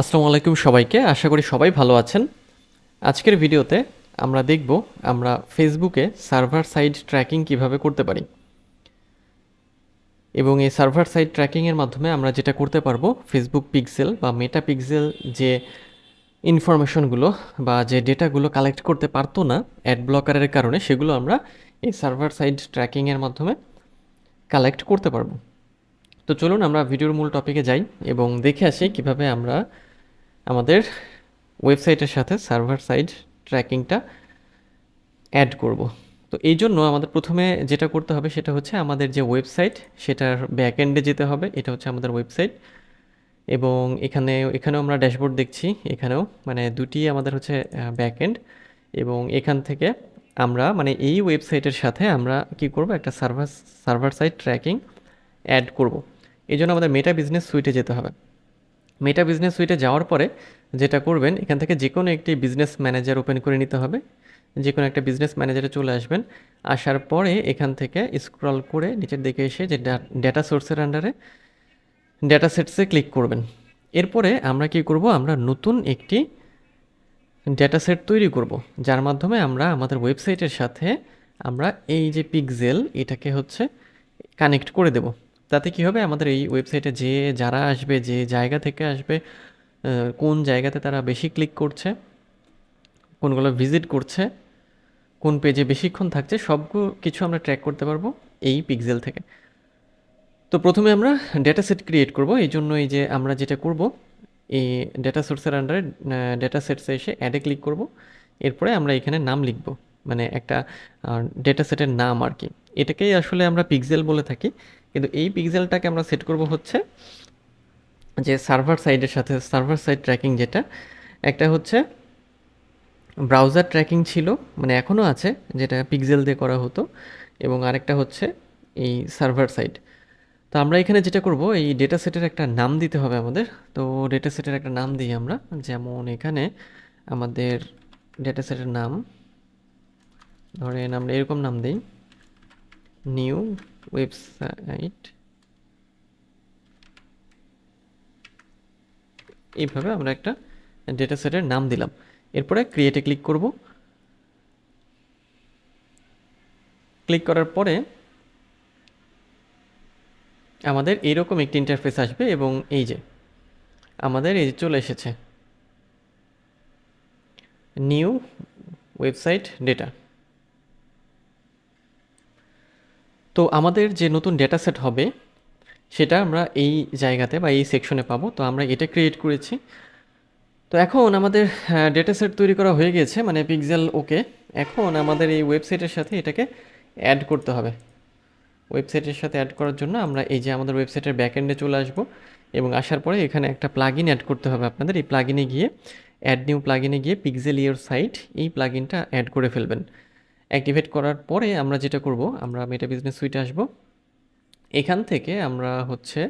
আসসালামু আলাইকুম সবাইকে, আশা করি সবাই ভালো আছেন। আজকের ভিডিওতে আমরা দেখব আমরা ফেসবুকে সার্ভার সাইড ট্র্যাকিং কীভাবে করতে পারি। এবং এই সার্ভার সাইড ট্র্যাকিংয়ের মাধ্যমে আমরা যেটা করতে পারব ফেসবুক পিক্সেল বা মেটা পিক্সেল যে ইনফরমেশনগুলো বা যে ডেটাগুলো কালেক্ট করতে পারতো না অ্যাড ব্লকারের কারণে, সেগুলো আমরা এই সার্ভার সাইড ট্র্যাকিংয়ের মাধ্যমে কালেক্ট করতে পারব। তো চলুন আমরা ভিডিওর মূল টপিকে যাই এবং দেখে আসি কীভাবে আমরা আমাদের ওয়েবসাইটের সাথে সার্ভার সাইড ট্র্যাকিংটা অ্যাড করব। তো এই জন্য আমাদের প্রথমে যেটা করতে হবে সেটা হচ্ছে আমাদের যে ওয়েবসাইট সেটার ব্যাক এন্ডে যেতে হবে। এটা হচ্ছে আমাদের ওয়েবসাইট এবং এখানে, এখানেও আমরা ড্যাশবোর্ড দেখছি। এখানেও মানে দুটি আমাদের হচ্ছে ব্যাক এন্ড এবং এখান থেকে আমরা মানে এই ওয়েবসাইটের সাথে আমরা কি করব? একটা server server site tracking add করব। এই জন্য আমাদের মেটা বিজনেস সুইটে যেতে হবে। মেটা বিজনেস সুইটে যাওয়ার পরে যেটা করবেন, এখান থেকে যে কোনো একটি বিজনেস ম্যানেজার ওপেন করে নিতে হবে। যে কোনো একটা বিজনেস ম্যানেজারে চলে আসবেন। আসার পরে এখান থেকে স্ক্রল করে নিচের দিকে এসে যে ডেটা সোর্সের আন্ডারে ডেটা সেটসে ক্লিক করবেন। এরপরে আমরা কি করব? আমরা নতুন একটি ডেটা সেট তৈরি করব। যার মাধ্যমে আমরা আমাদের ওয়েবসাইটের সাথে আমরা এই যে পিকজেল এটাকে হচ্ছে কানেক্ট করে দেব। তাতে কি হবে? আমাদের এই ওয়েবসাইটে যে যারা আসবে, যে জায়গা থেকে আসবে কোন জায়গাতে তারা বেশি ক্লিক করছে, কোনগুলো ভিজিট করছে, কোন পেজে বেশিক্ষণ থাকছে সব কিছু আমরা ট্র্যাক করতে পারব এই পিক্সেল থেকে। তো প্রথমে আমরা ডেটা সেট ক্রিয়েট করব। এই জন্য এই যে আমরা যেটা করব, এই ডেটা সোর্সের আন্ডারে ডেটা সেটসে এসে অ্যাডে ক্লিক করব। এরপরে আমরা এখানে নাম লিখব মানে একটা ডেটা সেটের নাম আর কি। এটাকেই আসলে আমরা পিক্সেল বলে থাকি। কিন্তু এই পিক্সেলটাকে আমরা সেট করব হচ্ছে যে সার্ভার সাইডের সাথে সার্ভার সাইড ট্র্যাকিং যেটা, একটা হচ্ছে ব্রাউজার ট্র্যাকিং ছিল মানে এখনও আছে, যেটা পিক্সেল দিয়ে করা হতো, এবং আরেকটা হচ্ছে এই সার্ভার সাইড তো আমরা এখানে যেটা করব, এই ডেটা সেটের একটা নাম দিতে হবে আমাদের। তো ডেটা সেটের একটা নাম দিই আমরা, যেমন এখানে আমাদের ডেটা সেটের নাম, ধরেন আমরা এরকম নাম দিই নিউ ওয়েবসাইট এইভাবে আমরা একটা ডেটা সেটের নাম দিলাম। এরপরে ক্রিয়েটে ক্লিক করব। ক্লিক করার পরে আমাদের এইরকম একটি ইন্টারফেস আসবে এবং এই যে, আমাদের এই যে চলে এসেছে। নিউ ওয়েবসাইট ডেটা তো আমাদের যে নতুন ডেটা সেট হবে, সেটা আমরা এই জায়গাতে বা এই সেকশনে পাবো। তো আমরা এটা ক্রিয়েট করেছি। তো এখন আমাদের ডেটা সেট তৈরি করা হয়ে গেছে মানে পিক্সেল ওকে এখন আমাদের এই ওয়েবসাইটের সাথে এটাকে অ্যাড করতে হবে। ওয়েবসাইটের সাথে অ্যাড করার জন্য আমরা এই যে আমাদের ওয়েবসাইটের ব্যাকএন্ডে চলে আসব এবং আসার পরে এখানে একটা প্লাগইন অ্যাড করতে হবে আপনাদের। এই প্লাগইনে গিয়ে অ্যাড নিউ প্লাগইনে গিয়ে পিক্সেল ইয়োর সাইট এই প্লাগইনটা অ্যাড করে ফেলবেন। অ্যাক্টিভেট করার পরে আমরা যেটা করব, আমরা মেটা বিজনেস সুইটে আসব। এখান থেকে আমরা হচ্ছে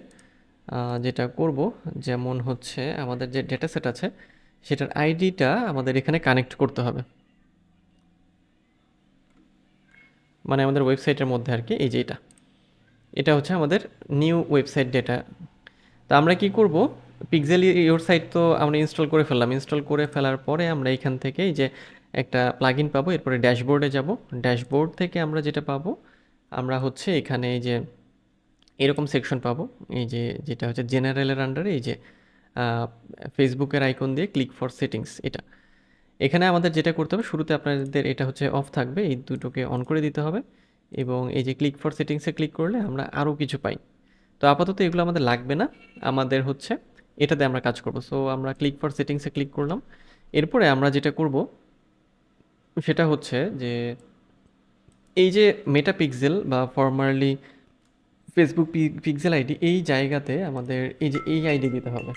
যেটা করব, যেমন হচ্ছে আমাদের যে ডেটা সেট আছে, সেটার আইডিটা আমাদের এখানে কানেক্ট করতে হবে। মানে আমাদের ওয়েবসাইটের মধ্যে আর কি এই যে এটা। এটা হচ্ছে আমাদের নিউ ওয়েবসাইট ডেটা তো আমরা কি করব পিক্সেল ইওর সাইট তো আমরা ইনস্টল করে ফেললাম। ইনস্টল করে ফেলার পরে আমরা এখান থেকে এই যে একটা প্লাগ পাবো, এরপরে ড্যাশবোর্ডে যাব। ড্যাশবোর্ড থেকে আমরা যেটা পাবো, আমরা হচ্ছে এখানে এই যে এরকম সেকশন পাবো, এই যে যেটা হচ্ছে জেনারেলের আন্ডারে এই যে ফেসবুকের আইকন দিয়ে ক্লিক ফর সেটিংস এটা। এখানে আমাদের যেটা করতে হবে, শুরুতে আপনাদের এটা হচ্ছে অফ থাকবে, এই দুটোকে অন করে দিতে হবে এবং এই যে ক্লিক ফর সেটিংসে ক্লিক করলে আমরা আরও কিছু পাই। তো আপাতত এগুলো আমাদের লাগবে না, আমাদের হচ্ছে এটাতে আমরা কাজ করব। সো আমরা ক্লিক ফর সেটিংসে ক্লিক করলাম, এরপরে আমরা যেটা করব সেটা হচ্ছে যে এই যে মেটা পিক্সেল বা ফর্মারলি ফেসবুক পিক্সেল আইডি এই জায়গাতে আমাদের এই যে এই আইডি দিতে হবে।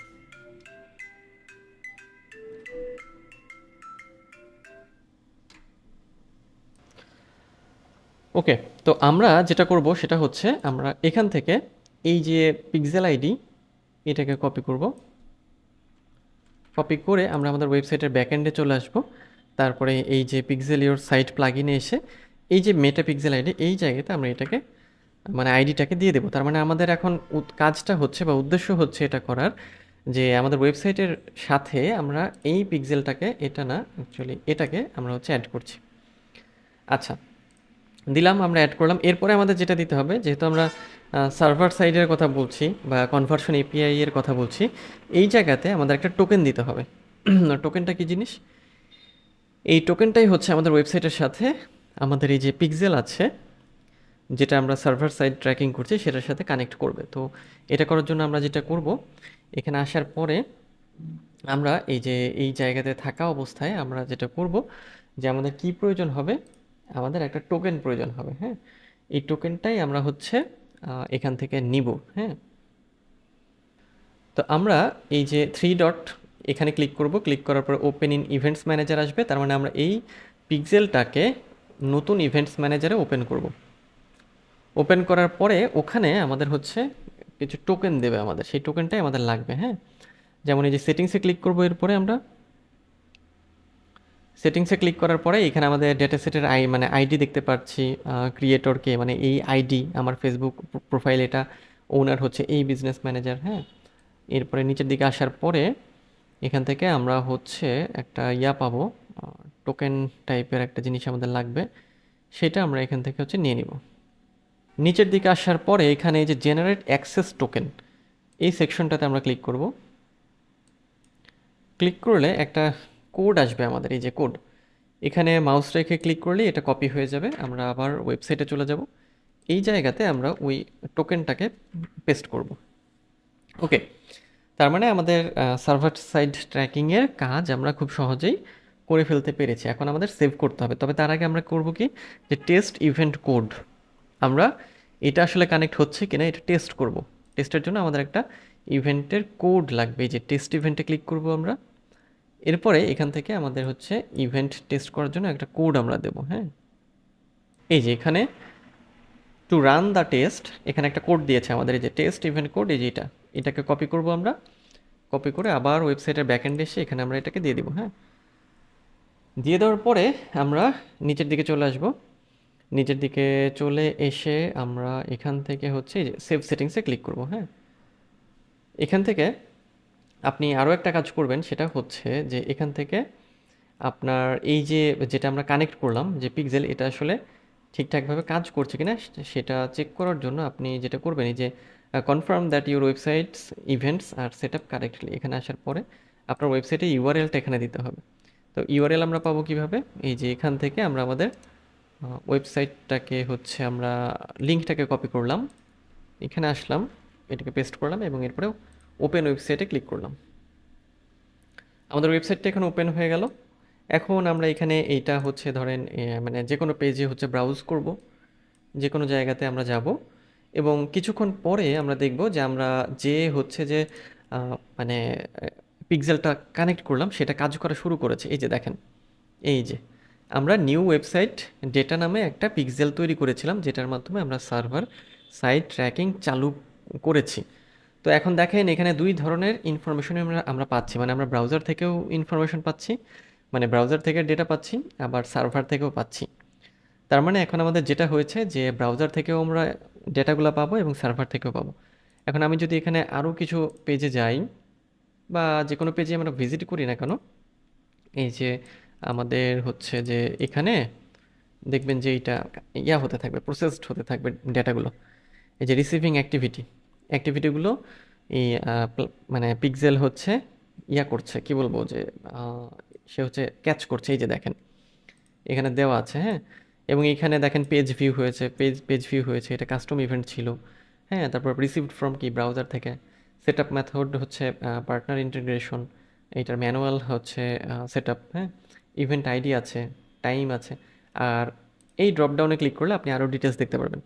ওকে তো আমরা যেটা করব সেটা হচ্ছে আমরা এখান থেকে এই যে পিক্সেল আইডি এটাকে কপি করব। কপি করে আমরা আমাদের ওয়েবসাইটের ব্যাকএন্ডে চলে আসব। তারপরে এই যে পিক্সেল ইওর সাইট প্লাগইনে এসে, এই যে মেটা পিক্সেল আইডি এই জায়গাতে আমরা এটাকে মানে আইডিটাকে দিয়ে দেবো। তার মানে আমাদের এখন কাজটা হচ্ছে বা উদ্দেশ্য হচ্ছে এটা করার যে আমাদের ওয়েবসাইটের সাথে আমরা এই পিক্সেলটাকে এটা না অ্যাকচুয়ালি এটাকে আমরা হচ্ছে অ্যাড করছি। আচ্ছা দিলাম, আমরা অ্যাড করলাম। এরপরে আমাদের যেটা দিতে হবে, যেহেতু আমরা সার্ভার সাইডের কথা বলছি বা কনভার্সন এপিআই এর কথা বলছি, এই জায়গাতে আমাদের একটা টোকেন দিতে হবে। টোকেনটা কি জিনিস? এই টোকেনটাই হচ্ছে আমাদের ওয়েবসাইটের সাথে। আমাদের এই যে পিক্সেল আছে, যেটা আমরা সার্ভার সাইড ট্র্যাকিং করছি, সেটার সাথে কানেক্ট করবে। তো এটা করার জন্য আমরা যেটা করব, এখানে আসার পরে আমরা এই যে, এই জায়গাতে থাকা অবস্থায় আমরা যেটা করব, যে আমাদের কি প্রয়োজন হবে? আমাদের একটা টোকেন প্রয়োজন হবে হ্যাঁ? এই টোকেনটাই আমরা হচ্ছে এখান থেকে নিব হ্যাঁ? তো আমরা এই যে থ্রি ডট এখানে ক্লিক করব। ক্লিক করার পর ওপেন ইন ইভেন্টস ম্যানেজার আসবে। তার মানে আমরা এই পিক্সেলটাকে নতুন ইভেন্টস ম্যানেজারে ওপেন করব। ওপেন করার পরে ওখানে আমাদের হচ্ছে কিছু টোকেন দেবে আমাদের। সেই টোকেনটাই আমাদের লাগবে হ্যাঁ? যেমন এই যে সেটিংসে ক্লিক করব এরপরে আমরা। সেটিংসে ক্লিক করার পরে এখানে আমাদের ডেটা সেটের আই মানে আইডি দেখতে পাচ্ছি ক্রিয়েটরকে মানে এই আইডি আমার ফেসবুক প্রোফাইল এটা ওনার হচ্ছে এই বিজনেস ম্যানেজার হ্যাঁ? এরপরে নিচের দিকে আসার পরে এখান থেকে আমরা হচ্ছে একটা ইয়া পাবো টোকেন টাইপের একটা জিনিস আমাদের লাগবে, সেটা আমরা এখান থেকে হচ্ছে নিয়ে নিব। নিচের দিকে আসার পরে এখানে এই যে জেনারেট অ্যাক্সেস টোকেন এই সেকশনটাতে আমরা ক্লিক করব। ক্লিক করলে একটা কোড আসবে আমাদের, এই যে কোড এখানে মাউস রেখে ক্লিক করলে এটা কপি হয়ে যাবে, আমরা আবার ওয়েবসাইটে চলে যাব। এই জায়গাতে আমরা ওই টোকেনটাকে পেস্ট করব। ওকে তার মানে আমাদের সার্ভার সাইড ট্র্যাকিংয়ের কাজ আমরা খুব সহজেই করে ফেলতে পেরেছি। এখন আমাদের সেভ করতে হবে। তবে তার আগে আমরা করব কি? যে টেস্ট ইভেন্ট কোড আমরা এটা আসলে কানেক্ট হচ্ছে কিনা এটা টেস্ট করব। টেস্টের জন্য আমাদের একটা ইভেন্টের কোড লাগবে। যে টেস্ট ইভেন্টে ক্লিক করব আমরা। এরপরে এখান থেকে আমাদের হচ্ছে ইভেন্ট টেস্ট করার জন্য একটা কোড আমরা দেব হ্যাঁ? এই যে এখানে টু রান দ্য টেস্ট এখানে একটা কোড দিয়েছে আমাদের। এই যে টেস্ট ইভেন্ট কোড এই যে এটা। এটাকে কপি করব আমরা। কপি করে আবার ওয়েবসাইটের ব্যাকএন্ডে এসে এখানে আমরা এটাকে দিয়ে দিব হ্যাঁ? দিয়ে দেওয়ার পরে আমরা নিচের দিকে চলে আসব। নিচের দিকে চলে এসে আমরা এখান থেকে হচ্ছে সেভ সেটিংসে ক্লিক করব হ্যাঁ? এখান থেকে আপনি আরও একটা কাজ করবেন, সেটা হচ্ছে যে এখান থেকে আপনার এই যে যেটা আমরা কানেক্ট করলাম, যে পিক্সেল এটা আসলে ঠিকঠাকভাবে কাজ করছে কিনা, সেটা চেক করার জন্য আপনি যেটা করবেন, এই যে confirm that your websites events are set up correctly এখানে আসার পরে আপনার ওয়েবসাইটে ইউআরএলটা এখানে দিতে হবে। তো ইউআরএল আমরা পাবো কীভাবে? এই যে এখান থেকে আমরা আমাদের ওয়েবসাইটটাকে হচ্ছে আমরা লিঙ্কটাকে কপি করলাম। এখানে আসলাম, এটাকে পেস্ট করলাম এবং এরপরে ওপেন ওয়েবসাইটে ক্লিক করলাম। আমাদের ওয়েবসাইটটা এখন ওপেন হয়ে গেল। এখন আমরা এখানে এইটা হচ্ছে ধরেন মানে যে কোনো পেজে হচ্ছে ব্রাউজ করব। যে কোনো জায়গাতে আমরা যাব। এবং কিছুক্ষণ পরে আমরা দেখব যে আমরা যে হচ্ছে যে মানে পিক্সেলটা কানেক্ট করলাম, সেটা কাজ করা শুরু করেছে। এই যে দেখেন, এই যে, আমরা নিউ ওয়েবসাইট ডেটা নামে একটা পিক্সেল তৈরি করেছিলাম, যেটার মাধ্যমে আমরা সার্ভার সাইট ট্র্যাকিং চালু করেছি। তো এখন দেখেন, এখানে দুই ধরনের ইনফরমেশন আমরা আমরা পাচ্ছি। মানে আমরা ব্রাউজার থেকেও ইনফরমেশন পাচ্ছি মানে ব্রাউজার থেকে ডেটা পাচ্ছি, আবার সার্ভার থেকেও পাচ্ছি। তার মানে এখন আমাদের যেটা হয়েছে যে ব্রাউজার থেকেও আমরা ডেটাগুলো পাবো এবং সার্ভার থেকেও পাবো। এখন আমি যদি এখানে আরও কিছু পেজে যাই বা যে কোনো পেজে আমরা ভিজিট করি না কেন, এই যে আমাদের হচ্ছে যে এখানে দেখবেন যে এইটা ইয়া হতে থাকবে প্রসেসড হতে থাকবে ডেটাগুলো। এই যে রিসিভিং অ্যাক্টিভিটি অ্যাক্টিভিটিগুলো এই মানে পিক্সেল হচ্ছে ইয়া করছে, কি বলব যে সে হচ্ছে ক্যাচ করছে, এই যে দেখেন। এখানে দেওয়া আছে হ্যাঁ? এবং এখানে দেখেন পেজ ভিউ হয়েছে পেজ পেজ ভিউ হয়েছে, এটা কাস্টম ইভেন্ট ছিল। হ্যাঁ তারপর রিসিভড ফ্রম কি ব্রাউজার থেকে। সেট আপ মেথড হচ্ছে পার্টনার ইন্টিগ্রেশন এইটার ম্যানুয়াল হচ্ছে সেট আপ হ্যাঁ? ইভেন্ট আইডি আছে টাইম আছে। আর এই ড্রপডাউনে ক্লিক করলে আপনি আরও ডিটেলস দেখতে পারবেন।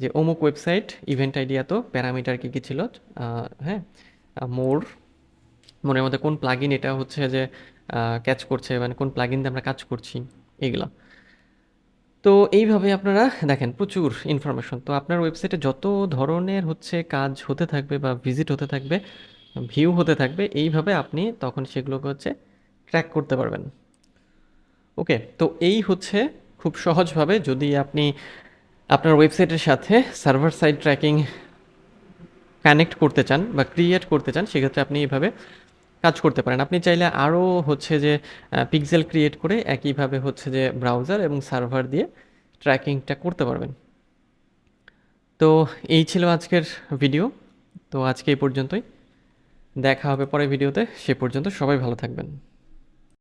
যে অমুক ওয়েবসাইট ইভেন্ট আইডি এত প্যারামিটার কী কী ছিল হ্যাঁ? মোর মনের মধ্যে কোন প্লাগইন এটা হচ্ছে যে ক্যাচ করছে মানে কোন প্লাগইন দিয়ে আমরা কাজ করছি এইগুলা তো এইভাবে আপনারা, দেখেন, প্রচুর ইনফরমেশন তো আপনার ওয়েবসাইটে যত ধরনের হচ্ছে কাজ হতে থাকবে বা ভিজিট হতে থাকবে ভিউ হতে থাকবে, এইভাবে আপনি তখন সেগুলোকে হচ্ছে ট্র্যাক করতে পারবেন। ওকে তো এই হচ্ছে খুব সহজভাবে যদি আপনি আপনার ওয়েবসাইটের সাথে সার্ভার সাইড ট্র্যাকিং কানেক্ট করতে চান বা ক্রিয়েট করতে চান, সেক্ষেত্রে আপনি এইভাবে কাজ করতে পারেন। আপনি চাইলে আরও হচ্ছে যে পিক্সেল ক্রিয়েট করে একইভাবে হচ্ছে যে ব্রাউজার এবং সার্ভার দিয়ে ট্র্যাকিংটা করতে পারবেন। তো এই ছিল আজকের ভিডিও তো আজকে এই পর্যন্তই। দেখা হবে পরের ভিডিওতে সে পর্যন্ত সবাই ভালো থাকবেন।